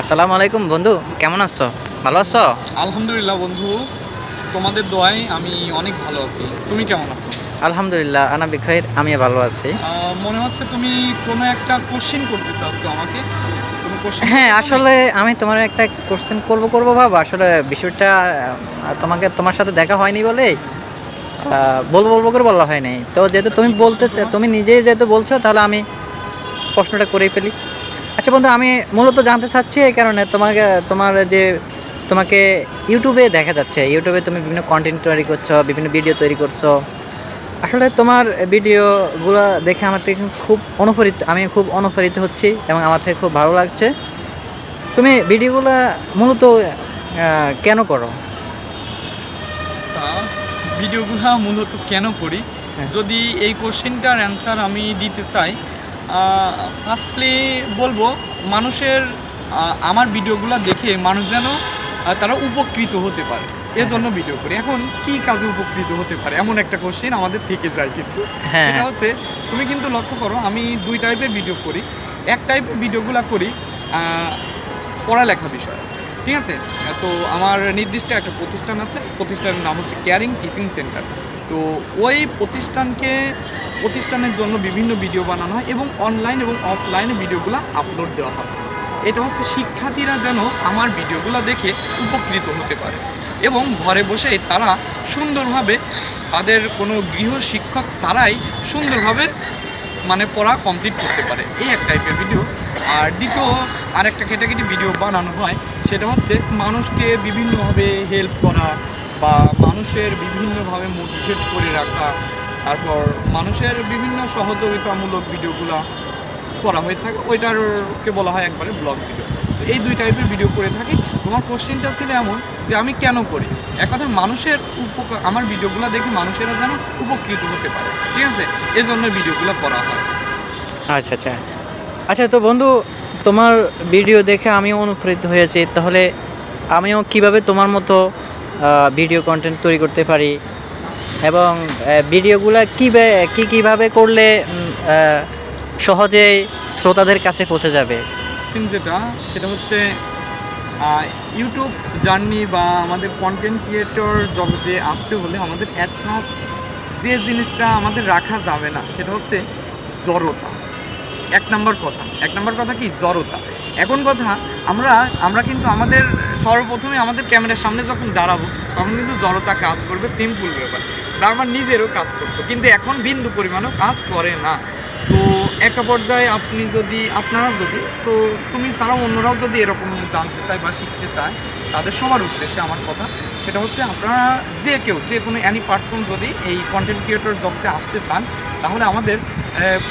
আসসালামু আলাইকুম বন্ধু কেমন আছো? ভালো আছো? আলহামদুলিল্লাহ বন্ধু তোমাদের দোয়ায় আমি অনেক ভালো আছি। তুমি কেমন আছো? আলহামদুলিল্লাহ আনা বিখয়ের আমি ভালো আছি। মনে হচ্ছে তুমি কোনো একটা কোশ্চিন করতে চাচ্ছ আমাকে? হ্যাঁ আসলে আমি তোমার একটা কোশ্চেন করব করব ভাব। আসলে বিষয়টা তোমাকে তোমার সাথে দেখা হয়নি বলে বলব বলব করে বলা হয়নি। তো যেহেতু তুমি বলতে চা- তুমি নিজেই যেহেতু বলছো তাহলে আমি প্রশ্নটা করেই ফেলি। আচ্ছা বন্ধু আমি মূলত জানতে চাচ্ছি এই কারণে তোমাকে তোমার যে তোমাকে ইউটিউবে দেখা যাচ্ছে। ইউটিউবে তুমি বিভিন্ন কন্টেন্ট তৈরি করছ বিভিন্ন ভিডিও তৈরি করছ। আসলে তোমার ভিডিওগুলো দেখে আমার থেকে খুব অনুপ্রাণিত আমি খুব অনুপ্রাণিত হচ্ছি এবং আমার থেকে খুব ভালো লাগছে। তুমি ভিডিওগুলো মূলত কেন করো? আচ্ছা ভিডিওগুলো মূলত কেন করি? হ্যাঁ। যদি এই কোশ্চেনটার অ্যান্সার আমি দিতে চাই ফার্স্টলি বলব মানুষের আমার ভিডিওগুলো দেখে মানুষ যেন তারা উপকৃত হতে পারে। এর জন্য ভিডিও করি। এখন কি কাজে উপকৃত হতে পারে? এমন একটা কোশ্চেন আমাদের থেকে যায় কিন্তু। হ্যাঁ। সেটা হচ্ছে তুমি কিন্তু লক্ষ্য করো আমি দুই টাইপের ভিডিও করি। এক টাইপের ভিডিওগুলো করি পড়ালেখা বিষয়। ঠিক আছে? তো আমার নির্দিষ্ট একটা প্রতিষ্ঠান আছে। প্রতিষ্ঠানের নাম হচ্ছে কেয়ারিং টিচিং সেন্টার তো ওই প্রতিষ্ঠানকে, প্রতিষ্ঠানের জন্য বিভিন্ন ভিডিও বানানো হয় এবং অনলাইন এবং অফলাইনে ভিডিওগুলো আপলোড দেওয়া হয়। এটা হচ্ছে শিক্ষার্থীরা যেন আমার ভিডিওগুলো দেখে উপকৃত হতে পারে এবং ঘরে বসে তারা সুন্দরভাবে তাদের কোনো গৃহ শিক্ষক ছাড়াই সুন্দরভাবে মানে পড়া কমপ্লিট করতে পারে। এই এক টাইপের ভিডিও আর দ্বিতীয় আরেকটা ক্যাটাগরি ভিডিও বানানো হয়, সেটা হচ্ছে মানুষকে বিভিন্নভাবে হেল্প করা বা মানুষের বিভিন্নভাবে মোটিভেট করে রাখা, তারপর মানুষের বিভিন্ন সহযোগিতামূলক ভিডিওগুলো করা হয়ে থাকে, ওইটারকে বলা হয় একবারে ব্লগ ভিডিও এই দুই টাইপের ভিডিও করে থাকি। তোমার কোশ্চেনটা ছিল এমন যে আমি কেন করি? এক কথা, মানুষের উপকার, আমার ভিডিওগুলো দেখে মানুষেরা যেন উপকৃত হতে পারে, ঠিক আছে? এই জন্য ভিডিওগুলো করা হয়। আচ্ছা আচ্ছা। আচ্ছা তো বন্ধু, তোমার ভিডিও দেখে আমিও অনুপ্রেরিত হয়েছি। তাহলে আমিও কীভাবে তোমার মতো ভিডিও কন্টেন্ট তৈরি করতে পারি। এবং ভিডিওগুলো কী কী কীভাবে করলে সহজেই শ্রোতাদের কাছে পৌঁছে যাবে? যেটা, সেটা হচ্ছে ইউটিউব জার্নি বা আমাদের কন্টেন্ট ক্রিয়েটর জগতে আসতে হলে আমাদের ফার্স্ট যে জিনিসটা আমাদের রাখা যাবে না, সেটা হচ্ছে জড়তা। এক নম্বর কথা। এক নম্বর কথা কি? জড়তা। এখন কথা, আমরা আমরা কিন্তু আমাদের সর্বপ্রথমে আমাদের ক্যামেরার সামনে যখন দাঁড়াবো, তখন কিন্তু জড়তা কাজ করবে সিম্পল ব্যাপার। আমার নিজেরও কাজ করতো, কিন্তু এখন বিন্দু পরিমাণও কাজ করে না। তো একটা পর্যায়ে আপনি যদি, আপনারা যদি, তো তুমি ছাড়াও অন্যরাও যদি এরকম জানতে চায় বা শিখতে চায়, তাদের সবার উদ্দেশ্যে আমার কথা সেটা হচ্ছে আপনারা যে কেউ, যে কোনো অ্যানি পার্সন যদি এই কন্টেন্ট ক্রিয়েটর জগতে আসতে চান, তাহলে আমাদের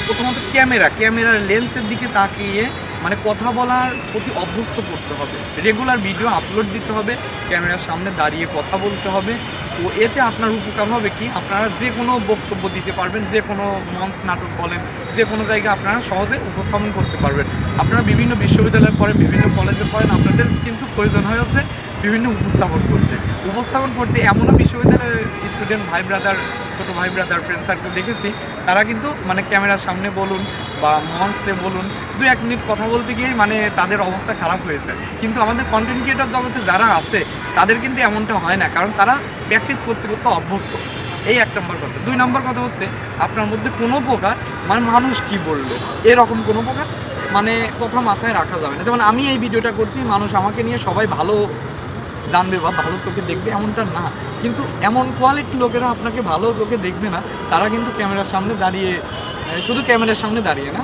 প্রথমত ক্যামেরা, ক্যামেরার লেন্সের দিকে তাকিয়ে মানে কথা বলার প্রতি অভ্যস্ত করতে হবে। রেগুলার ভিডিও আপলোড দিতে হবে, ক্যামেরার সামনে দাঁড়িয়ে কথা বলতে হবে। তো এতে আপনার উপকার হবে কি? আপনারা যে কোনো বক্তব্য দিতে পারবেন, যে কোনো মঞ্চ নাটক বলেন, যে কোনো জায়গায় আপনারা সহজে উপস্থাপন করতে পারবেন। আপনারা বিভিন্ন বিশ্ববিদ্যালয়ে পড়েন, বিভিন্ন কলেজে পড়েন, আপনাদের কিন্তু প্রয়োজন হয়েছে বিভিন্ন উপস্থাপন করতে। উপস্থাপন করতে এমনও বিশ্ববিদ্যালয়ের স্টুডেন্ট ভাই ব্রাদার ছোটো ভাই ব্রাদার ফ্রেন্ড সার্কেল দেখেছি, তারা কিন্তু মানে ক্যামেরার সামনে বলুন বা মঞ্চে বলুন, দু এক মিনিট কথা বলতে গিয়ে মানে তাদের অবস্থা খারাপ হয়ে যায় কিন্তু আমাদের কন্টেন্ট ক্রিয়েটর জগতে যারা আছে, তাদের কিন্তু এমনটা হয় না, কারণ তারা প্র্যাকটিস করতে করতে অভ্যস্ত। এই এক নম্বর কথা। দুই নম্বর কথা হচ্ছে, আপনার মধ্যে কোনো প্রকার মানে মানুষ কি বলল? এরকম কোনো প্রকার মানে কথা মাথায় রাখা যাবে না। যেমন আমি এই ভিডিওটা করছি, মানুষ আমাকে নিয়ে সবাই ভালো জানবে বা ভালো চোখে দেখবে এমনটা না। কিন্তু এমন কোয়ালিটির লোকেরা আপনাকে ভালো চোখে দেখবে না, তারা কিন্তু ক্যামেরার সামনে দাঁড়িয়ে শুধু ক্যামেরার সামনে দাঁড়িয়ে না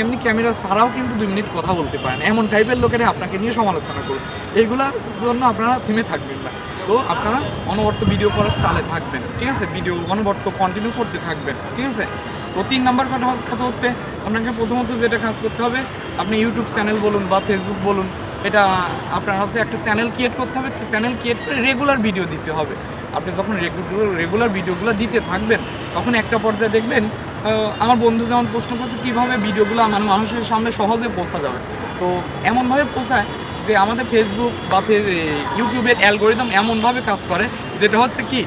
এমনি ক্যামেরা ছাড়াও কিন্তু দুই মিনিট কথা বলতে পারেন। এমন টাইপের লোকেরা আপনাকে নিয়ে সমালোচনা করবে। এইগুলোর জন্য আপনারা থেমে থাকবেন না। তো আপনারা অনবর্ত ভিডিও করার তালে থাকবেন, ঠিক আছে? ভিডিও অনবর্ত কন্টিনিউ করতে থাকবেন, ঠিক আছে? তো তিন নাম্বার কথা হচ্ছে, আপনাকে প্রথমত যেটা কাজ করতে হবে, আপনি ইউটিউব চ্যানেল বলুন বা ফেসবুক বলুন এটা আপনার হচ্ছে একটা চ্যানেল ক্রিয়েট করতে হবে চ্যানেল ক্রিয়েট করে রেগুলার ভিডিও দিতে হবে আপনি যখন রেগুলার ভিডিওগুলো দিতে থাকবেন, তখন একটা পর্যায়ে দেখবেন আমার বন্ধু যেমন প্রশ্ন করছে, কীভাবে ভিডিওগুলো আমার মানুষের সামনে সহজে পৌঁছা যাবে তো এমনভাবে পৌঁছায় যে আমাদের ফেসবুক বা ইউটিউবের অ্যালগোরিদম এমনভাবে কাজ করে, যেটা হচ্ছে কি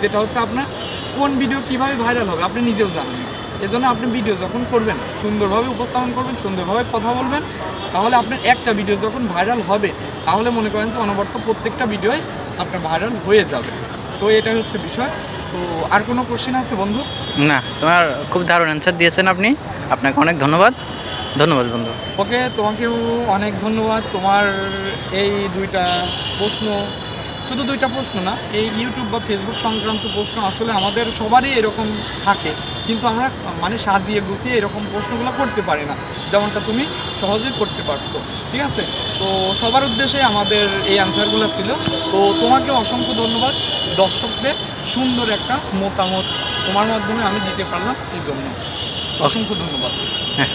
যেটা হচ্ছে আপনার কোন ভিডিও কীভাবে ভাইরাল হবে, আপনি নিজেও জানেন। এজন্য আপনি ভিডিও যখন করবেন সুন্দরভাবে উপস্থাপন করবেন সুন্দরভাবে কথা বলবেন তাহলে আপনার একটা ভিডিও যখন ভাইরাল হবে তাহলে মনে করেন যে অনবর্ত প্রত্যেকটা ভিডিওই আপনার ভাইরাল হয়ে যাবে। তো এটা হচ্ছে বিষয়। তো আর কোনো কোশ্চেন আছে বন্ধু? না তোমার খুব দারুণ অ্যান্সার দিয়েছেন আপনি। আপনাকে অনেক ধন্যবাদ। ধন্যবাদ বন্ধু। ওকে তোমাকেও অনেক ধন্যবাদ। তোমার এই দুইটা প্রশ্ন শুধু দুইটা প্রশ্ন না এই ইউটিউব বা ফেসবুক সংক্রান্ত প্রশ্ন আসলে আমাদের সবারই এরকম থাকে। কিন্তু আমরা মানে সাজিয়ে গুছিয়ে এরকম প্রশ্নগুলো করতে পারি না। যেমনটা তুমি সহজেই করতে পারছ ঠিক আছে? তো সবার উদ্দেশ্যে আমাদের এই অ্যান্সারগুলো ছিল। তো তোমাকে অসংখ্য ধন্যবাদ। দর্শকদের সুন্দর একটা মতামত তোমার মাধ্যমে আমি দিতে পারলাম এই জন্য। অসংখ্য ধন্যবাদ। হ্যাঁ।